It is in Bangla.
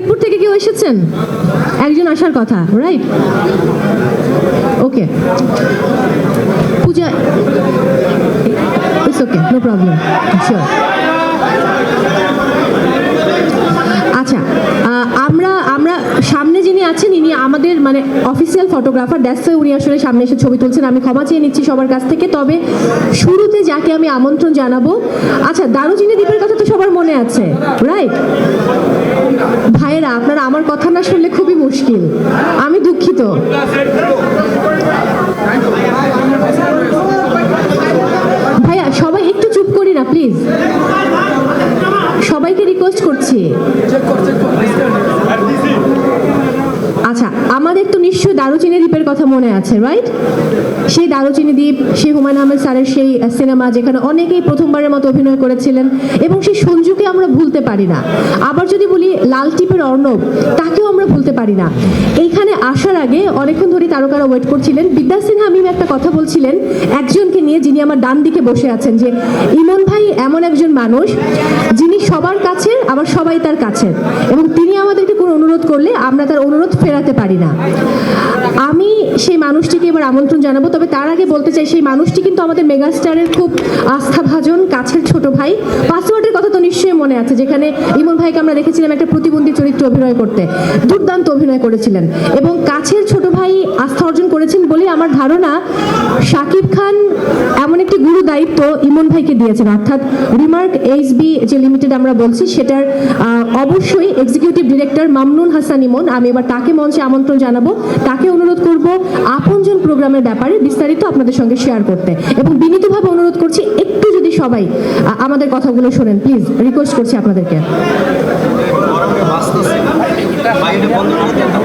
ফরিদপুর থেকে কেউ এসেছেন? একজন আসার কথা right okay Puja it's okay no problem sure আচ্ছা আহ, আমরা আমরা সামনে যিনি আছেন, ইনি আমাদের মানে অফিসিয়াল ফটোগ্রাফার দ্যাটস উনি আসলে সামনে এসে ছবি তুলছেন। আমি ক্ষমা চেয়ে নিচ্ছি সবার কাছ থেকে, তবে শুরুতে যাকে আমি আমন্ত্রণ জানাব আচ্ছা দারুচিনি দ্বীপের কথা তো সবার মনে আছে রাইট ভাইয়েরা, আপনারা আমার কথা না শুনলে খুবই মুশকিল। আমি দুঃখিত। ভাইয়া, সবাই একটু চুপ করি না প্লিজ সবাইকে রিকোয়েস্ট করছি আচ্ছা আমাদের তো নিশ্চয়ই দারুচিনি দ্বীপের কথা মনে আছে রাইট সেই দারুচিনি দ্বীপ, সেই হুমায়ুন আহমেদ স্যারের সেই সিনেমা যেখানে অনেকেই প্রথমবারের মতো অভিনয় করেছিলেন এবং সেই সঞ্জুকে আমরা ভুলতে পারি না। আবার যদি বলি লাল টিপের অর্ণব, তাকেও আমরা ভুলতে পারি না। এইখানে আসার আগে অনেকক্ষণ ধরে তারকারা ওয়েট করছিলেন। বিদ্যা সিনহা মিম একটা কথা বলছিলেন একজনকে নিয়ে যিনি আমার ডান দিকে বসে আছেন, যে ইমন ভাই এমন একজন মানুষ যিনি সবার কাছে, আবার সবাই তার কাছে এবং তিনি আমাদেরকে কোনো অনুরোধ করলে আমরা তার অনুরোধ ফেরাতে পারি না। আমি সেই মানুষটিকে এবার আমন্ত্রণ জানাব, তবে তার আগে বলতে চাই, সেই মানুষটি কিন্তু আমাদের মেগাস্টারের খুব আস্থাভাজন, কাছের ছোট ভাই। পাসওয়ার্ডের কথা তো নিশ্চয়ই মনে আছে, যেখানে ইমন ভাইকে আমরা দেখেছিলাম একটা প্রতিবন্ধী চরিত্র অভিনয় করতে। দুর্দান্ত অভিনয় করেছিলেন। এবং কাছের ছোট ভাই আস্থা অর্জন করেছেন বলে আমার ধারণা, শাকিব খান এমন একটি গুরু দায়িত্ব ইমন ভাইকে দিয়েছেন। অর্থাৎ রিমার্ক এইচ বি যে লিমিটেড আমরা বলছি, সেটার অবশ্যই এক্সিকিউটিভ ডিরেক্টর মামনুন হাসান ইমন। আমি এবার তাকে মঞ্চে আমন্ত্রণ জানাব। তাকে অনুরোধ করব আপনজন প্রোগ্রামের ব্যাপারে বিস্তারিত আপনাদের সঙ্গে শেয়ার করতে। এবং বিনীতভাবে অনুরোধ করছি, একটু যদি সবাই আমাদের কথাগুলো শোনেন প্লিজ রিকোয়েস্ট করছি আপনাদেরকে।